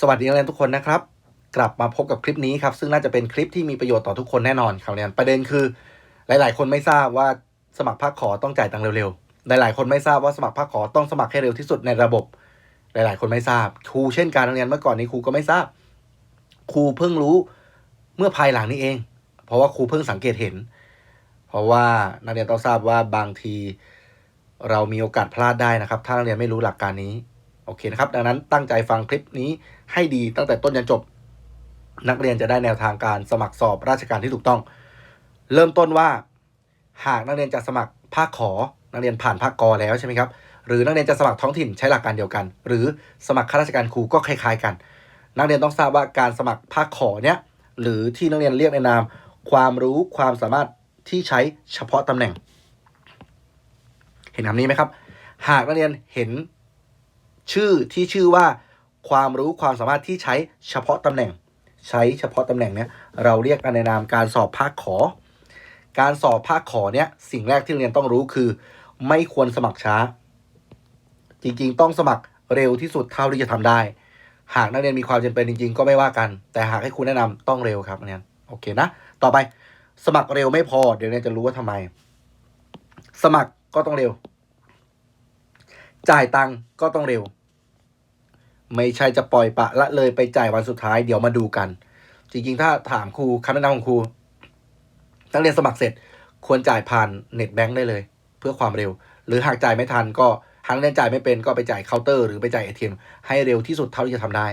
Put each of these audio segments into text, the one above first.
สวัสดีนักเรียนทุกคนนะครับ กลับมาพบกับคลิปนี้ครับ ซึ่งน่าจะเป็นคลิปที่มีประโยชน์ต่อทุกคนแน่นอนครับเรียนประเด็นคือ หลาย ๆ คนไม่ทราบว่าสมัครภาคขอต้องจ่ายตังค์เร็วๆหลายๆ คนไม่ทราบว่าสมัครภาคขอต้องสมัครให้เร็วที่สุดในระบบ หลาย ๆ คนไม่ทราบครูเช่นการนักเรียนเมื่อก่อนนี้ครูก็ไม่ทราบครูเพิ่งรู้เมื่อภายหลังนี้เอง เพราะว่าครูเพิ่งสังเกตเห็น เพราะว่านักเรียนต้องทราบว่าบางทีเรามีโอกาสพลาดได้นะครับ ถ้านักเรียนไม่รู้หลักการนี้ โอเคนะครับ ดังนั้นตั้งใจฟังคลิปนี้ให้ดีตั้งแต่ต้นยันจบ นักเรียนจะได้แนวทางการสมัครสอบราชการที่ถูกต้อง เริ่มต้นว่า หากนักเรียนจะสมัครภาคขอ นักเรียนผ่านภาคกอแล้วใช่ไหมครับ หรือนักเรียนจะสมัครท้องถิ่นใช้หลักการเดียวกัน หรือสมัครข้าราชการครูก็คล้ายๆ กัน นักเรียนต้องทราบว่าการสมัครภาคขอเนี่ยหรือที่นักเรียนเรียกในนาม ความรู้ความสามารถที่ใช้เฉพาะตำแหน่ง เห็นคำนี้ไหมครับ หากนักเรียนเห็น ชื่อที่ชื่อว่าความรู้ความสามารถที่ใช้เฉพาะตำแหน่ง ใช้เฉพาะตำแหน่งเนี้ยเราเรียกกันในนามการสอบภาคขอ การสอบภาคขอเนี้ยสิ่งแรกที่เรียนต้องรู้คือ ไม่ควรสมัครช้า จริงๆ ต้องสมัครเร็วที่สุดเท่าที่จะทำได้ หากนักเรียนมีความจำเป็นจริง ๆ ก็ไม่ว่ากัน แต่หากให้คุณแนะนำต้องเร็วครับนักเรียนโอเคนะ ต่อไปสมัครเร็วไม่พอ เดี๋ยวเรียนจะรู้ว่าทำไม สมัครก็ต้องเร็ว จ่ายตังค์ก็ต้องเร็ว ไม่ใช่จะปล่อยปะละเลยไปจ่ายวันสุดท้ายเดี๋ยวมาดูกัน จริงๆ ถ้าถามครูคำแนะนำของครูนักเรียนสมัครเสร็จควรจ่ายผ่านเน็ตแบงค์ได้เลย เพื่อความเร็ว หรือหากจ่ายไม่ทันก็หากเรียนจ่ายไม่เป็นก็ไปจ่ายเคาน์เตอร์หรือไปจ่ายเอทีเอ็มให้เร็วที่สุดเท่าที่จะทำได้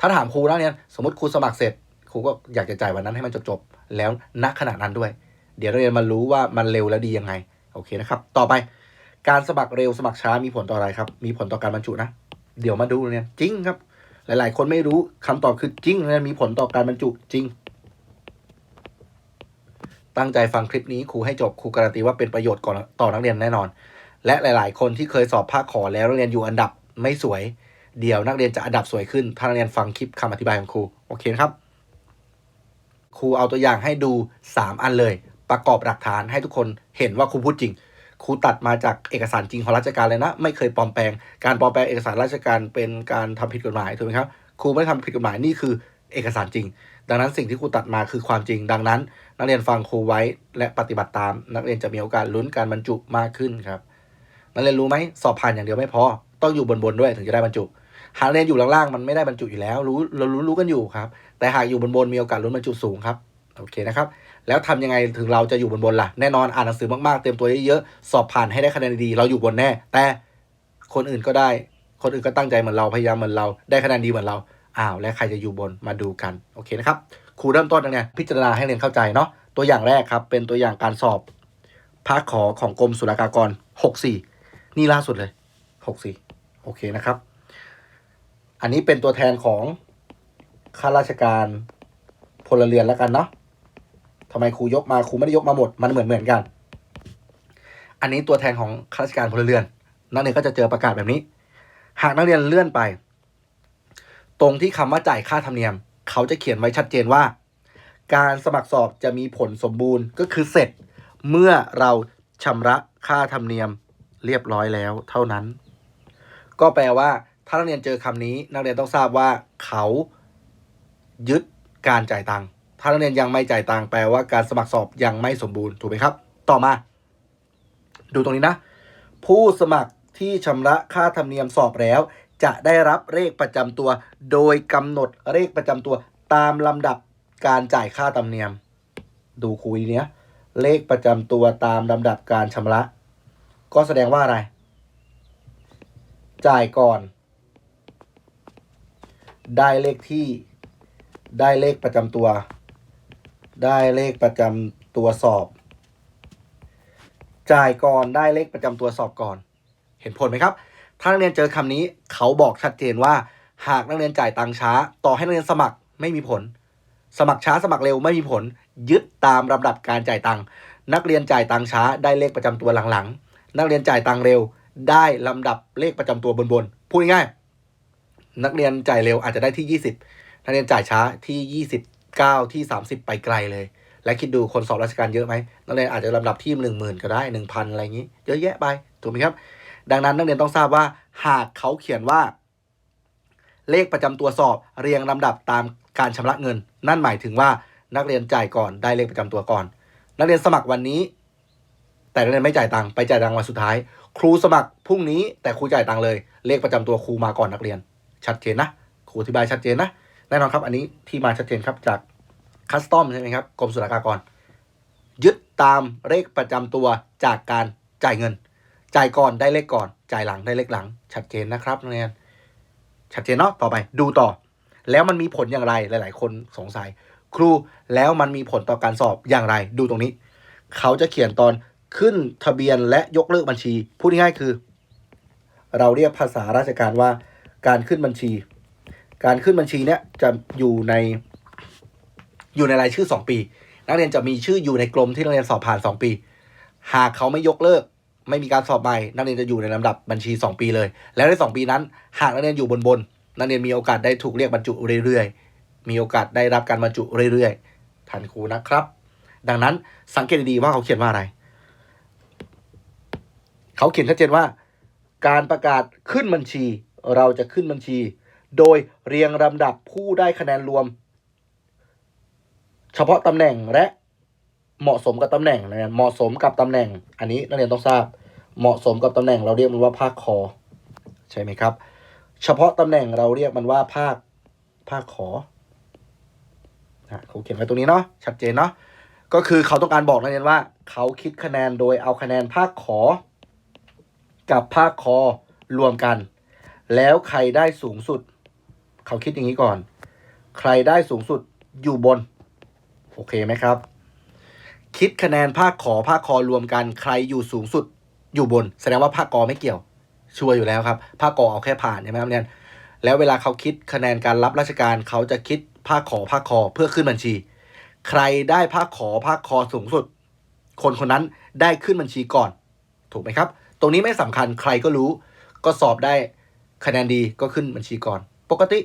ถ้าถามครูแล้วเนี่ยสมมติครูสมัครเสร็จครูก็อยากจะจ่ายวันนั้นให้มันจบๆแล้วณขณะนั้นด้วย เดี๋ยวนักเรียนมารู้ว่ามันเร็วและดียังไง โอเคนะครับ ต่อไป การสมัครเร็วสมัครช้ามีผลต่ออะไรครับ มีผลต่อการบรรจุนะ เดี๋ยวมาดูเนี่ยจริงครับ หลาย ๆ คนไม่รู้คำตอบคือจริงนะมีผลต่อการบรรจุจริง ตั้งใจฟังคลิปนี้ครูให้จบครูการันตีว่าเป็นประโยชน์ก่อนต่อนักเรียนแน่นอน และหลาย ๆ คนที่เคยสอบภาคขอแล้วนักเรียนอยู่อันดับไม่สวย เดี๋ยวนักเรียนจะอันดับสวยขึ้น ถ้านักเรียนฟังคลิปคำอธิบายของครูโอเคนะครับครูเอาตัวอย่างให้ดู 3 อันเลย ประกอบหลักฐานให้ทุกคนเห็นว่าครูพูดจริง ครูตัดมาจากเอกสารจริงของราชการเลยนะ ไม่เคยปลอมแปลง การปลอมแปลงเอกสารราชการเป็นการทำผิดกฎหมายถูกไหมครับครูไม่ได้ทำผิดกฎหมายนี่คือเอกสารจริง ดังนั้นสิ่งที่ครูตัดมาคือความจริง ดังนั้น นักเรียนฟังครูไว้และปฏิบัติตาม นักเรียนจะมีโอกาสลุ้นการบรรจุมากขึ้นครับนักเรียนรู้ไหมสอบผ่านอย่างเดียวไม่พอต้องอยู่บนบนๆด้วยถึงจะได้บรรจุ หากเรียนอยู่ล่างๆมันไม่ได้บรรจุอยู่แล้ว รู้เรารู้รู้กันอยู่ครับ แต่หากอยู่บนบนๆมีโอกาสลุ้นบรรจุสูงครับโอเคนะครับ แล้วทำยังไงถึงเราจะอยู่บนบนล่ะ แน่นอนอ่านหนังสือมากๆ เตรียมตัวเยอะๆ สอบผ่านให้ได้คะแนนดี เราอยู่บนแน่ แต่คนอื่นก็ได้ คนอื่นก็ตั้งใจเหมือนเรา พยายามเหมือนเรา ได้คะแนนดีเหมือนเรา อ้าว และใครจะอยู่บน มาดูกัน โอเคนะครับ ครูเริ่มต้นยังไงพิจารณาให้เรียนเข้าใจเนาะ ตัวอย่างแรกครับ เป็นตัวอย่างการสอบภาคขอของกรมศุลกากร 64 นี่ล่าสุดเลย 64 โอเคนะครับ อันนี้เป็นตัวแทนของข้าราชการพลเรือนแล้วกันเนาะ ทำไมครูยกมาครูไม่ได้ยกมาหมด มันเหมือนเหมือนกัน อันนี้ตัวแทนของข้าราชการพลเรือน นักเรียนก็จะเจอประกาศแบบนี้ หากนักเรียนเลื่อนไป ตรงที่คำว่าจ่ายค่าธรรมเนียม เขาจะเขียนไว้ชัดเจนว่า การสมัครสอบจะมีผลสมบูรณ์ก็คือเสร็จเมื่อเราชำระค่าธรรมเนียมเรียบร้อยแล้วเท่านั้น ก็แปลว่า ถ้านักเรียนเจอคำนี้ นักเรียนต้องทราบว่าเขายึดการจ่ายตังค์ ถ้านักเรียนยังไม่จ่ายตังค์แปลว่าการสมัครสอบยังไม่สมบูรณ์ถูกไหมครับ ต่อมา ดูตรงนี้นะ ผู้สมัครที่ชำระค่าธรรมเนียมสอบแล้ว จะได้รับเลขประจำตัว โดยกำหนดเลขประจำตัวตามลำดับการจ่ายค่าธรรมเนียม ดูคุยเนี้ยเลขประจำตัวตามลำดับการชำระ ก็แสดงว่าอะไร จ่ายก่อน ได้เลขที่ได้เลขประจำตัว ได้เลขประจำตัวสอบ จ่ายก่อนได้เลขประจำตัวสอบก่อน เห็นผลไหมครับ ถ้านักเรียนเจอคำนี้เขาบอกชัดเจนว่า หากนักเรียนจ่ายตังค์ช้า ต่อให้นักเรียนสมัครไม่มีผล สมัครช้าสมัครเร็วไม่มีผล ยึดตามลำดับการจ่ายตังค์นักเรียนจ่ายตังค์ช้า ได้เลขประจำตัวหลังๆ นักเรียนจ่ายตังค์เร็ว ได้ลำดับเลขประจำตัวบนๆพูดง่ายนักเรียนจ่ายเร็วอาจจะได้ที่ 20 นักเรียนจ่ายช้าที่ 29ที่ 30 ไปไกลเลย และคิดดูคนสอบราชการเยอะไหมนักเรียนอาจจะลำดับที่หนึ่งหมื่นก็ได้หนึ่งพันอะไรอย่างนี้ เยอะแยะไป ถูกไหมครับ ดังนั้นนักเรียนต้องทราบว่า หากเขาเขียนว่า เลขประจำตัวสอบเรียงลำดับตามการชำระเงิน นั่นหมายถึงว่านักเรียนจ่ายก่อนได้เลขประจำตัวก่อน นักเรียนสมัครวันนี้ แต่นักเรียนไม่จ่ายตังค์ไปจ่ายตังค์วันสุดท้าย ครูสมัครพรุ่งนี้แต่ครูจ่ายตังค์เลย เลขประจำตัวครูมาก่อนนักเรียน ชัดเจนนะครูอธิบายชัดเจนนะ แน่นอนครับ อันนี้ที่มาชัดเจนครับจากคัสตอมใช่ไหมครับกรมศุลกากร ยึดตามเลขประจำตัวจากการจ่ายเงิน จ่ายก่อนได้เลขก่อน จ่ายหลังได้เลขหลัง ชัดเจนนะครับนักเรียนชัดเจนเนาะต่อไปดูต่อ แล้วมันมีผลอย่างไรหลาย ๆ คนสงสัย ครูแล้วมันมีผลต่อการสอบอย่างไร ดูตรงนี้ เขาจะเขียนตอนขึ้นทะเบียนและยกเลิกบัญชี พูดง่ายๆคือ เราเรียกภาษาราชการว่าการขึ้นบัญชี การขึ้นบัญชีเนี้ยจะอยู่ใน อยู่ในรายชื่อ2ปี นักเรียนจะมีชื่ออยู่ในกรมที่นักเรียนสอบผ่าน2ปี หากเขาไม่ยกเลิก ไม่มีการสอบใหม่นักเรียนจะอยู่ในลำดับบัญชี 2 ปีเลย แล้วใน 2 ปีนั้น หากนักเรียนอยู่บนบนนักเรียนมีโอกาสได้ถูกเรียกบรรจุเรื่อยๆ มีโอกาสได้รับการบรรจุเรื่อยๆทันครูนะครับ ดังนั้นสังเกตดีๆว่าเขาเขียนว่าอะไร เขาเขียนชัดเจนว่า การประกาศขึ้นบัญชี เราจะขึ้นบัญชี โดยเรียงลำดับผู้ได้คะแนนรวม เฉพาะตำแหน่งและเหมาะสมกับตำแหน่งนะเหมาะสมกับตำแหน่ง อันนี้นักเรียนต้องทราบ เหมาะสมกับตำแหน่งเราเรียกมันว่าภาคคอใช่ไหมครับ เฉพาะตำแหน่งเราเรียกมันว่าภาคภาคขอนะเขาเขียนไว้ตรงนี้เนาะชัดเจนเนาะก็คือเขาต้องการบอกนักเรียนว่า เขาคิดคะแนนโดยเอาคะแนนภาคขอ กับภาคคอรวมกัน แล้วใครได้สูงสุด เขาคิดอย่างนี้ก่อน ใครได้สูงสุดอยู่บน โอเคไหมครับ คิดคะแนนภาคขอภาคคอรวมกันใครอยู่สูงสุดอยู่บน แสดงว่าภาคกอไม่เกี่ยว ชัวร์อยู่แล้วครับ ภาคกอเอาแค่ผ่านใช่ไหมครับเนี่ยแล้วเวลาเขาคิดคะแนนการรับราชการเขาจะคิดภาคขอภาคคอเพื่อขึ้นบัญชี ใครได้ภาคขอภาคคอสูงสุด คนคนนั้นได้ขึ้นบัญชีก่อน ถูกไหมครับ ตรงนี้ไม่สำคัญใครก็รู้ ก็สอบได้คะแนนดีก็ขึ้นบัญชีก่อน ปกติ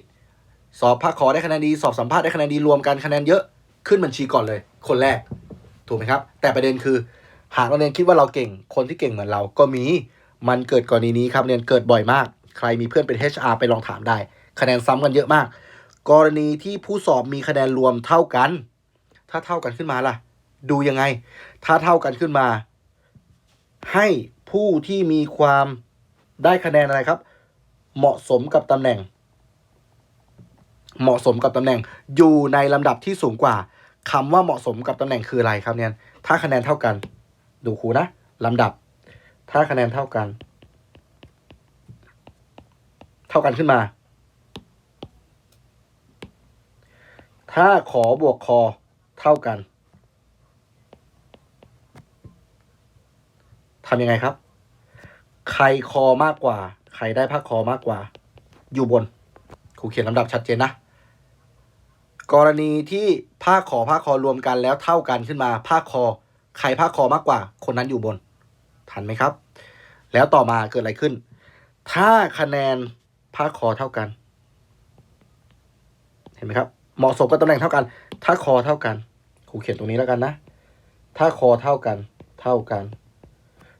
สอบภาคขอได้คะแนนดีสอบสัมภาษณ์ได้คะแนนดีรวมกันคะแนนเยอะขึ้นบัญชีก่อนเลย คนแรก ถูกไหมครับ แต่ประเด็นคือ หากนักเรียนคิดว่าเราเก่ง คนที่เก่งเหมือนเราก็มีมันเกิดกรณีนี้ครับเรียนเกิดบ่อยมาก ใครมีเพื่อนเป็น HR ไปลองถามได้ คะแนนซ้ำกันเยอะมาก กรณีที่ผู้สอบมีคะแนนรวมเท่ากัน ถ้าเท่ากันขึ้นมาล่ะ ดูยังไง ถ้าเท่ากันขึ้นมา ให้ผู้ที่มีความได้คะแนนอะไรครับ เหมาะสมกับตำแหน่ง เหมาะสมกับตำแหน่งอยู่ในลำดับที่สูงกว่าคำว่าเหมาะสมกับตำแหน่งคืออะไรครับเนี่ยถ้าคะแนนเท่ากัน ดูครูนะลำดับ ถ้าคะแนนเท่ากัน เท่ากันขึ้นมา ถ้าขอบวกคอเท่ากันทำยังไงครับ ใครคอมากกว่า ใครได้ภาคคอมากกว่า อยู่บน ครูเขียนลำดับชัดเจนนะ กรณีที่ภาคขอภาคคอรวมกันแล้วเท่ากันขึ้นมา ภาคคอใครภาคคอมากกว่า คนนั้นอยู่บน ทันไหมครับ แล้วต่อมาเกิดอะไรขึ้น ถ้าคะแนนภาคคอเท่ากัน เห็นไหมครับ เหมาะสมกับตำแหน่งเท่ากัน ถ้าคอเท่ากันครูเขียนตรงนี้แล้วกันนะ ถ้าคอเท่ากัน เท่ากัน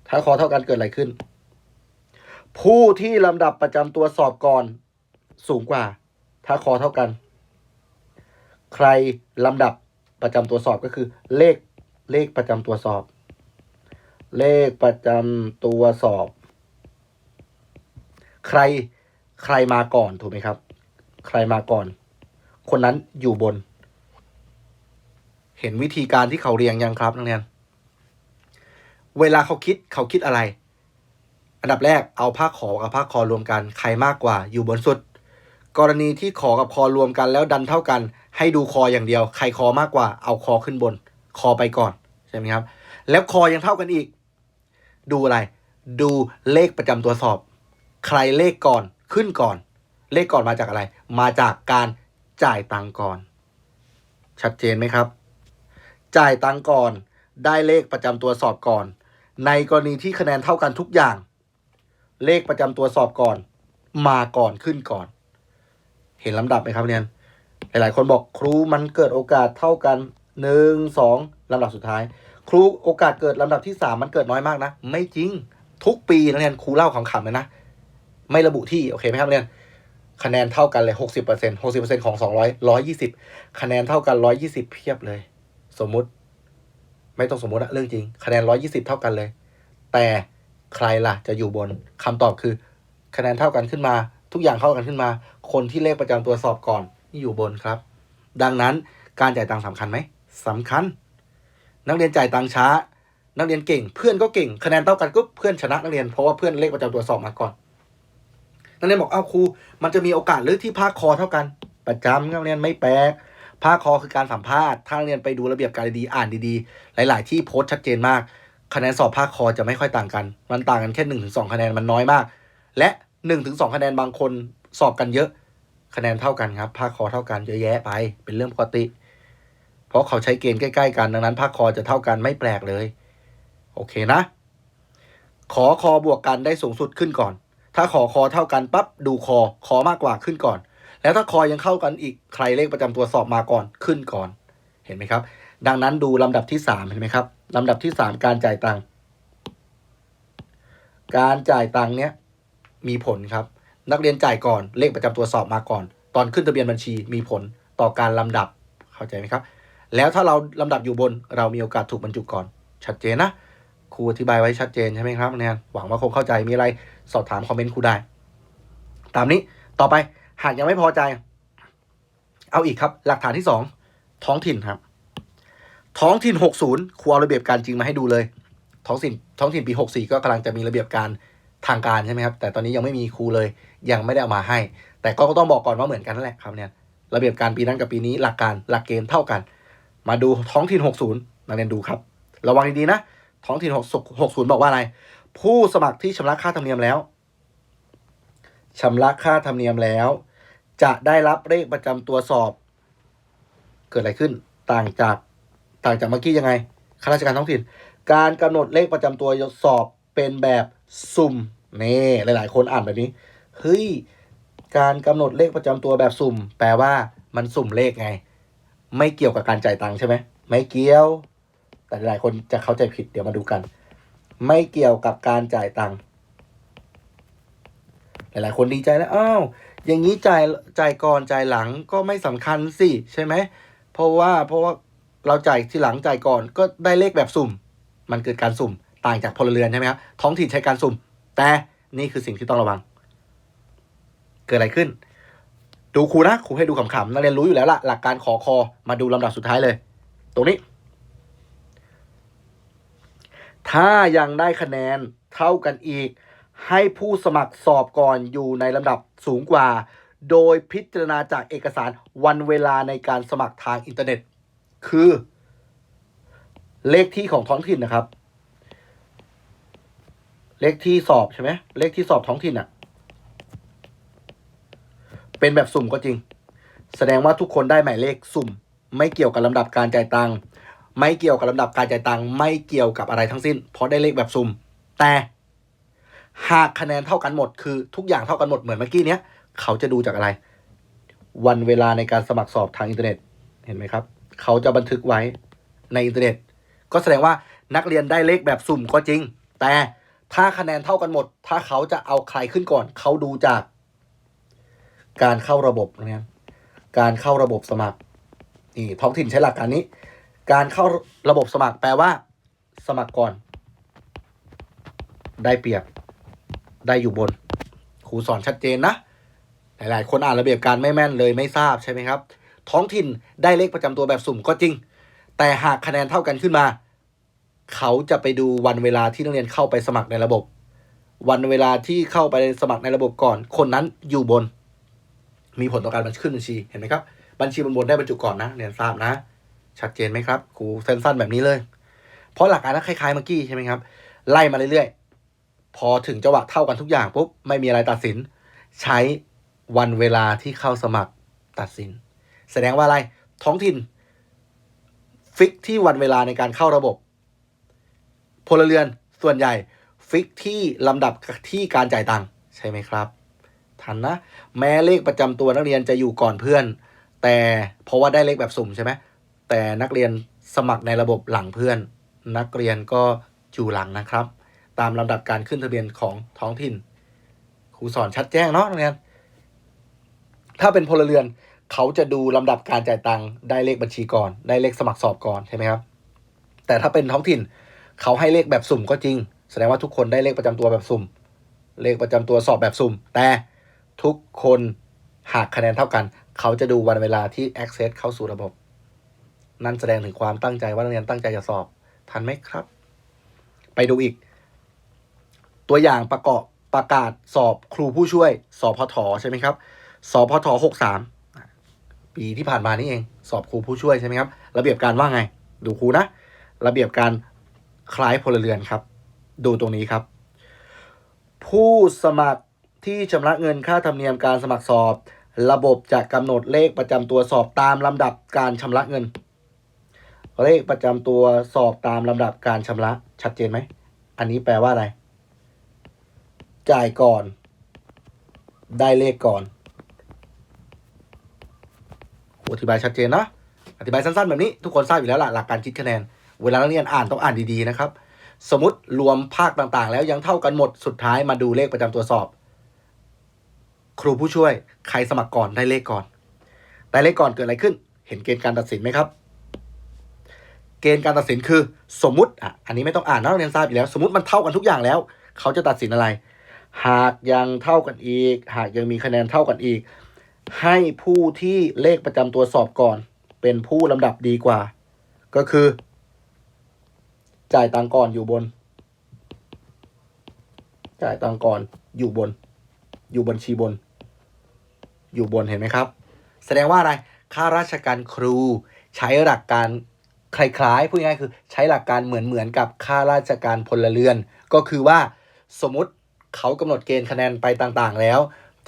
ถ้าคอเท่ากันเกิดอะไรขึ้น ผู้ที่ลำดับประจำตัวสอบก่อน สูงกว่า ถ้าคอเท่ากัน ใครลำดับประจำตัวสอบก็คือ เลขเลขประจำตัวสอบ เลขประจำตัวสอบ ใครใครมาก่อนถูกไหมครับ ใครมาก่อน คนนั้นอยู่บน เห็นวิธีการที่เขาเรียงยังครับนักเรียน เวลาเขาคิดเขาคิดอะไร อันดับแรกเอาภาคขอกับภาคคอรวมกัน ใครมากกว่าอยู่บนสุด กรณีที่ขอกับคอรวมกันแล้วดันเท่ากัน ให้ดูคออย่างเดียว ใครคอมากกว่าเอาคอขึ้นบน คอไปก่อนใช่ไหมครับ แล้วคอยังเท่ากันอีก ดูอะไร ดูเลขประจำตัวสอบ ใครเลขก่อนขึ้นก่อน เลขก่อนมาจากอะไร มาจากการจ่ายตังก่อน ชัดเจนไหมครับ จ่ายตังก่อน ได้เลขประจำตัวสอบก่อน ในกรณีที่คะแนนเท่ากันทุกอย่าง เลขประจำตัวสอบก่อน มาก่อนขึ้นก่อน เห็นลำดับไหมครับเรียนหลาย ๆ คนบอกครูมันเกิดโอกาสเท่ากันหนึ่งสองลำดับสุดท้าย ครูโอกาสเกิดลำดับที่สามมันเกิดน้อยมากนะ ไม่จริง ทุกปีนะเรียนครูเล่าขำๆเลยนะ ไม่ระบุที่โอเคไหมครับเรียนคะแนนเท่ากันเลยหกสิบเปอร์เซ็นหกสิบเปอร์เซ็นของสองร้อยร้อยยี่สิบคะแนนเท่ากันร้อยยี่สิบเพียบเลย สมมุติ ไม่ต้องสมมุติอะเรื่องจริง คะแนนร้อยยี่สิบเท่ากันเลย แต่ใครล่ะจะอยู่บนคำตอบคือ คะแนนเท่ากันขึ้นมา ทุกอย่างเท่ากันขึ้นมา คนที่เลขประจำตัวสอบก่อนนี่อยู่บนครับ ดังนั้นการจ่ายตังค์สำคัญไหมสำคัญ นักเรียนจ่ายตังค์ช้า นักเรียนเก่ง เพื่อนก็เก่ง คะแนนเท่ากันก็เพื่อนชนะนักเรียนเพราะว่าเพื่อนเลขประจำตัวสอบมาก่อน นักเรียนบอกเอ้าครู มันจะมีโอกาสหรือที่ภาคคอเท่ากัน ประจำนักเรียนไม่แปลกภาคคอคือการสัมภาษณ์ ถ้านักเรียนไปดูระเบียบการดีอ่านดีๆ หลาย ๆ ที่โพสต์ชัดเจนมาก คะแนนสอบภาคคอจะไม่ค่อยต่างกัน มันต่างกันแค่หนึ่งถึงสองคะแนนมันน้อยมาก และ หนึ่งถึงสองคะแนนบางคนสอบกันเยอะ คะแนนเท่ากันครับภาคคอเท่ากันเยอะแยะไป เป็นเรื่องปกติ เพราะเขาใช้เกณฑ์ใกล้ ๆ กันดังนั้นภาคคอจะเท่ากันไม่แปลกเลย โอเคนะ ขอคอบวกกันได้สูงสุดขึ้นก่อน ถ้าขอคอเท่ากันปั๊บดูคอคอมากกว่าขึ้นก่อน แล้วถ้าคอยังเข้ากันอีกใครเลขประจำตัวสอบมาก่อนขึ้นก่อน เห็นไหมครับ ดังนั้นดูลำดับที่สามเห็นไหมครับลำดับที่สามการจ่ายตังค์การจ่ายตังค์เนี้ย มีผลครับ นักเรียนจ่ายก่อนเลขประจำตัวสอบมาก่อน ตอนขึ้นทะเบียนบัญชีมีผลต่อการลำดับเข้าใจไหมครับ แล้วถ้าเราลำดับอยู่บนเรามีโอกาสถูกบรรจุก่อน ชัดเจนนะครูอธิบายไว้ชัดเจนใช่ไหมครับเนี่ยหวังว่าคงเข้าใจมีอะไรสอบถามคอมเมนต์ครูได้ ตามนี้ต่อไปหากยังไม่พอใจ เอาอีกครับ หลักฐานที่สองท้องถิ่นครับ ท้องถิ่น 60ครูเอาระเบียบการจริงมาให้ดูเลย ท้องถิ่นท้องถิ่นปี 64 ก็กำลังจะมีระเบียบการ ทางการใช่ไหมครับ แต่ตอนนี้ยังไม่มีครูเลย ยังไม่ได้เอามาให้ แต่ก็ต้องบอกก่อนว่าเหมือนกันนั่นแหละครับเนี่ยระเบียบการปีนั้นกับปีนี้หลักการหลักเกณฑ์เท่ากัน มาดูท้องถิ่น 60นักเรียนดูครับ ระวังดีๆนะ ท้องถิ่น60 บอกว่าอะไร ผู้สมัครที่ชำระค่าธรรมเนียมแล้วชำระค่าธรรมเนียมแล้ว จะได้รับเลขประจำตัวสอบ เกิดอะไรขึ้น ต่างจากต่างจากเมื่อกี้ยังไงข้าราชการท้องถิ่น การกำหนดเลขประจำตัวสอบเป็นแบบ สุ่มนี่หลาย ๆ คนอ่านแบบนี้เฮ้ยการกำหนดเลขประจำตัวแบบสุ่ม แปลว่ามันสุ่มเลขไง ไม่เกี่ยวกับการจ่ายตังค์ใช่ไหมไม่เกี่ยว แต่หลายคนจะเข้าใจผิดเดี๋ยวมาดูกัน ไม่เกี่ยวกับการจ่ายตังค์หลาย ๆ คนดีใจแล้วอ้าวอย่างนี้จ่ายจ่ายก่อนจ่ายหลังก็ไม่สำคัญสิใช่ไหมเพราะว่าเพราะว่าเราจ่ายทีหลังจ่ายก่อนก็ได้เลขแบบสุ่ม มันเกิดการสุ่ม ต่างจากพลเรือนใช่ไหมครับ ท้องถิ่นใช้การสุ่ม แต่นี่คือสิ่งที่ต้องระวัง เกิดอะไรขึ้น ดูครูนะครูให้ดูขำๆนักเรียนรู้อยู่แล้วล่ะ หลักการขอคอมาดูลำดับสุดท้ายเลย ตรงนี้ ถ้ายังได้คะแนนเท่ากันอีก ให้ผู้สมัครสอบก่อนอยู่ในลำดับสูงกว่า โดยพิจารณาจากเอกสารวันเวลาในการสมัครทางอินเทอร์เน็ต คือ เลขที่ของท้องถิ่นนะครับ เลขที่สอบใช่ไหมเลขที่สอบท้องถิ่นอะเป็นแบบสุ่มก็จริง แสดงว่าทุกคนได้หมายเลขสุ่ม ไม่เกี่ยวกับลำดับการจ่ายตังค์ไม่เกี่ยวกับลำดับการจ่ายตังค์ไม่เกี่ยวกับอะไรทั้งสิ้น เพราะได้เลขแบบสุ่ม แต่หากคะแนนเท่ากันหมด คือทุกอย่างเท่ากันหมดเหมือนเมื่อกี้เนี้ยเขาจะดูจากอะไร วันเวลาในการสมัครสอบทางอินเทอร์เน็ตเห็นไหมครับ เขาจะบันทึกไว้ในอินเทอร์เน็ต ก็แสดงว่านักเรียนได้เลขแบบสุ่มก็จริง แต่ ถ้าคะแนนเท่ากันหมด ถ้าเขาจะเอาใครขึ้นก่อน เขาดูจาก การเข้าระบบนะครับการเข้าระบบสมัครนี่ท้องถิ่นใช้หลักการนี้ การเข้าระบบสมัครแปลว่า สมัครก่อน ได้เปรียบ ได้อยู่บนครูสอนชัดเจนนะหลาย ๆ คนอ่านระเบียบการไม่แม่นเลยไม่ทราบใช่ไหมครับ ท้องถิ่นได้เลขประจำตัวแบบสุ่มก็จริง แต่หากคะแนนเท่ากันขึ้นมา เขาจะไปดูวันเวลาที่นักเรียนเข้าไปสมัครในระบบ วันเวลาที่เข้าไปสมัครในระบบก่อน คนนั้นอยู่บน มีผลต่อการบัญชีขึ้นบัญชีเห็นไหมครับ บัญชีบนบนได้บรรจุก่อนนะเรียนทราบนะ ชัดเจนไหมครับครูสั้นๆแบบนี้เลย เพราะหลักการนั้นคล้ายๆเมื่อกี้ใช่ไหมครับ ไล่มาเรื่อยๆ พอถึงจังหวะเท่ากันทุกอย่างปุ๊บไม่มีอะไรตัดสิน ใช้วันเวลาที่เข้าสมัครตัดสิน แสดงว่าอะไรท้องถิ่น ฟิกที่วันเวลาในการเข้าระบบ พลเรือนส่วนใหญ่ฟิกที่ลำดับที่การจ่ายตังค์ใช่ไหมครับ ทันนะ แม้เลขประจำตัวนักเรียนจะอยู่ก่อนเพื่อน แต่เพราะว่าได้เลขแบบสุ่มใช่ไหมแต่นักเรียนสมัครในระบบหลังเพื่อน นักเรียนก็อยู่หลังนะครับ ตามลำดับการขึ้นทะเบียนของท้องถิ่นครูสอนชัดแจ้งเนาะนักเรียนถ้าเป็นพลเรือนเขาจะดูลำดับการจ่ายตังค์ได้เลขบัญชีก่อน ได้เลขสมัครสอบก่อนใช่ไหมครับ แต่ถ้าเป็นท้องถิ่น เขาให้เลขแบบสุ่มก็จริง แสดงว่าทุกคนได้เลขประจำตัวแบบสุ่ม เลขประจำตัวสอบแบบสุ่ม แต่ทุกคนหากคะแนนเท่ากัน เขาจะดูวันเวลาที่ access เข้าสู่ระบบ นั่นแสดงถึงความตั้งใจว่านักเรียนตั้งใจจะสอบ ทันไหมครับ ไปดูอีก ตัวอย่างประกอบประกาศสอบครูผู้ช่วย สอบพทใช่ไหมครับ สอบพทหกสามปีที่ผ่านมานี่เอง สอบครูผู้ช่วยใช่ไหมครับ ระเบียบการว่าไง ดูครูนะ ระเบียบการ คล้ายพลเรือนครับ ดูตรงนี้ครับ ผู้สมัครที่ชำระเงินค่าธรรมเนียมการสมัครสอบ ระบบจะกำหนดเลขประจำตัวสอบตามลำดับการชำระเงิน เลขประจำตัวสอบตามลำดับการชำระชัดเจนไหม อันนี้แปลว่าอะไร จ่ายก่อน ได้เลขก่อนอธิบายชัดเจนเนอะอธิบายสั้นๆแบบนี้ทุกคนทราบอยู่แล้วล่ะหลักการคิดคะแนน เวลานักเรียนอ่านต้องอ่านดีๆนะครับ สมมติรวมภาคต่างๆ แล้วยังเท่ากันหมดสุดท้ายมาดูเลขประจำตัวสอบ ครูผู้ช่วยใครสมัครก่อนได้เลขก่อนได้เลขก่อนเกิดอะไรขึ้น เห็นเกณฑ์การตัดสินไหมครับ เกณฑ์การตัดสินคือ สมมติอะอันนี้ไม่ต้องอ่านนะนักเรียนทราบอยู่แล้ว สมมติมันเท่ากันทุกอย่างแล้ว เขาจะตัดสินอะไร หากยังเท่ากันอีก หากยังมีคะแนนเท่ากันอีก ให้ผู้ที่เลขประจำตัวสอบก่อน เป็นผู้ลำดับดีกว่า ก็คือ จ่ายตังก่อนอยู่บน จ่ายตังก่อนอยู่บน อยู่บัญชีบน อยู่บนเห็นไหมครับ แสดงว่าอะไรข้าราชการครูใช้หลักการคล้ายๆพูดง่ายๆคือใช้หลักการเหมือนๆกับข้าราชการพลเรือน ก็คือว่าสมมติเขากำหนดเกณฑ์คะแนนไปต่างๆ แล้ว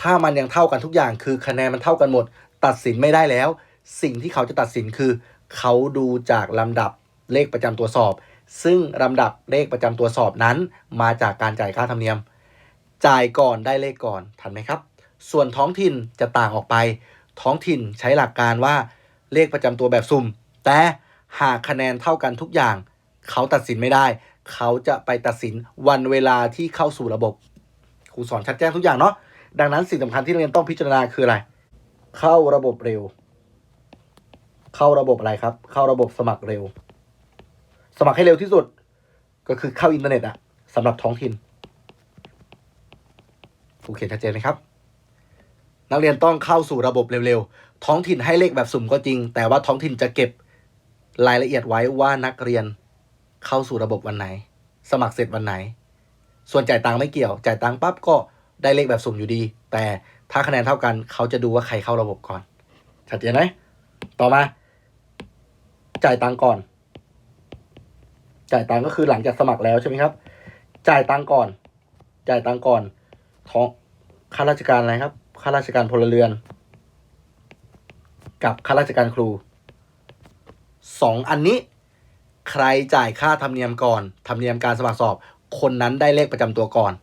ถ้ามันยังเท่ากันทุกอย่างคือคะแนนมันเท่ากันหมด ตัดสินไม่ได้แล้ว สิ่งที่เขาจะตัดสินคือ เขาดูจากลำดับเลขประจำตัวสอบ ซึ่งลำดับเลขประจำตัวสอบนั้น มาจากการจ่ายค่าธรรมเนียม จ่ายก่อนได้เลขก่อนทันไหมครับ ส่วนท้องถิ่นจะต่างออกไป ท้องถิ่นใช้หลักการว่าเลขประจำตัวแบบสุ่ม แต่หากคะแนนเท่ากันทุกอย่าง เขาตัดสินไม่ได้ เขาจะไปตัดสินวันเวลาที่เข้าสู่ระบบครูสอนชัดแจ้งทุกอย่างเนาะดังนั้นสิ่งสำคัญที่นักเรียนต้องพิจารณาคืออะไร เข้าระบบเร็ว เข้าระบบอะไรครับ เข้าระบบสมัครเร็ว สมัครให้เร็วที่สุด ก็คือเข้าอินเทอร์เน็ตอะสำหรับท้องถิ่นครูเขียนชัดเจนไหมครับ นักเรียนต้องเข้าสู่ระบบเร็วๆ ท้องถิ่นให้เลขแบบสุ่มก็จริง แต่ว่าท้องถิ่นจะเก็บรายละเอียดไว้ว่านักเรียนเข้าสู่ระบบวันไหน สมัครเสร็จวันไหน ส่วนจ่ายตังค์ไม่เกี่ยว จ่ายตังค์ปั๊บก็ได้เลขแบบสุ่มอยู่ดี แต่ถ้าคะแนนเท่ากัน เขาจะดูว่าใครเข้าระบบก่อน ชัดเจนไหมต่อมา จ่ายตังค์ก่อน จ่ายตังก็คือหลังจากสมัครแล้วใช่ไหมครับ จ่ายตังก่อน จ่ายตังก่อนท้องข้าราชการอะไรครับข้าราชการพลเรือน กับข้าราชการครูสองอันนี้ ใครจ่ายค่าธรรมเนียมก่อนธรรมเนียมการสมัครสอบ คนนั้นได้เลขประจำตัวก่อน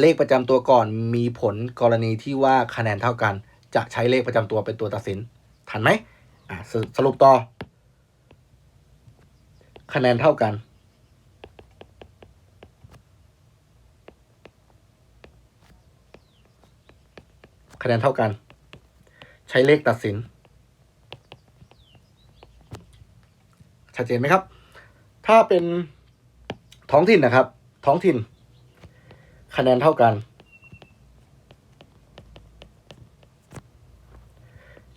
เลขประจำตัวก่อนมีผลกรณีที่ว่าคะแนนเท่ากัน จะใช้เลขประจำตัวเป็นตัวตัดสิน ทันไหมอะสสรุปต่อ คะแนนเท่ากัน คะแนนเท่ากัน ใช้เลขตัดสิน ชัดเจนไหมครับ ถ้าเป็นท้องถิ่นนะครับ ท้องถิ่น คะแนนเท่ากัน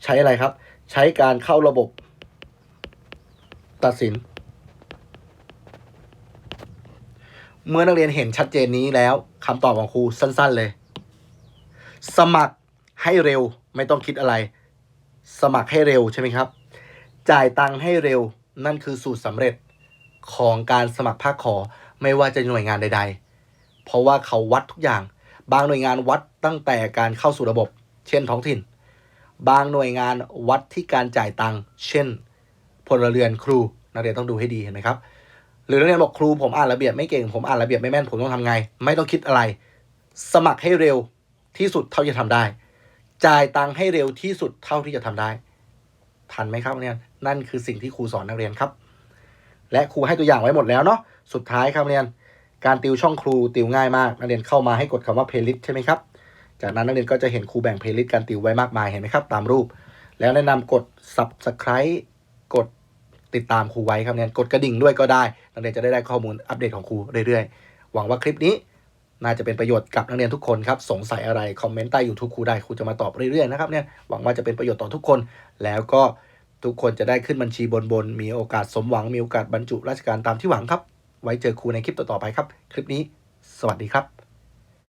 ใช้อะไรครับ ใช้การเข้าระบบ ตัดสิน เมื่อนักเรียนเห็นชัดเจนนี้แล้วคำตอบของครูสั้น ๆเลย สมัคร ให้เร็วไม่ต้องคิดอะไร สมัครให้เร็วใช่ไหมครับ จ่ายตังค์ให้เร็วนั่นคือสูตรสำเร็จของการสมัครภาคขอไม่ว่าจะหน่วยงานใด ๆ เพราะว่าเขาวัดทุกอย่าง บางหน่วยงานวัดตั้งแต่การเข้าสู่ระบบ เช่นท้องถิ่น บางหน่วยงานวัดที่การจ่ายตังค์เช่นพลเรือนครูนักเรียนต้องดูให้ดีเห็นไหมครับ หรือนักเรียนบอกครูผมอ่านระเบียบไม่เก่งผมอ่านระเบียบไม่แม่นผมต้องทำไง ไม่ต้องคิดอะไร สมัครให้เร็วที่สุดเท่าที่จะทำได้ จ่ายตังค์ให้เร็วที่สุดเท่าที่จะทำได้ ทันไหมครับนักเรียนนั่นคือสิ่งที่ครูสอนนักเรียนครับ และครูให้ตัวอย่างไว้หมดแล้วเนาะสุดท้ายครับนักเรียน การติวช่องครูติวง่ายมากนักเรียนเข้ามาให้กดคำว่า playlist ใช่ไหมครับจากนั้นนักเรียนก็จะเห็นครูแบ่งเพลย์ลิสต์การติวไว้มากมายเห็นไหมครับ ตามรูป แล้วแนะนำกด subscribe กดติดตามครูไว้ครับเนี่ยกดกระดิ่งด้วยก็ได้นักเรียนจะได้ได้ข้อมูลอัปเดตของครูเรื่อยๆ หวังว่าคลิปนี้ น่าจะเป็นประโยชน์กับนักเรียนทุกคนครับ สงสัยอะไร คอมเมนต์ใต้ YouTube ครูได้ครูจะมาตอบเรื่อยๆนะครับเนี่ยหวังว่าจะเป็นประโยชน์ต่อทุกคน แล้วก็ทุกคนจะได้ขึ้นบัญชีบนๆมีโอกาสสมหวังมีโอกาสบรรจุราชการตามที่หวังครับ ไว้เจอครูในคลิปต่อๆไปครับ คลิปนี้ สวัสดีครับ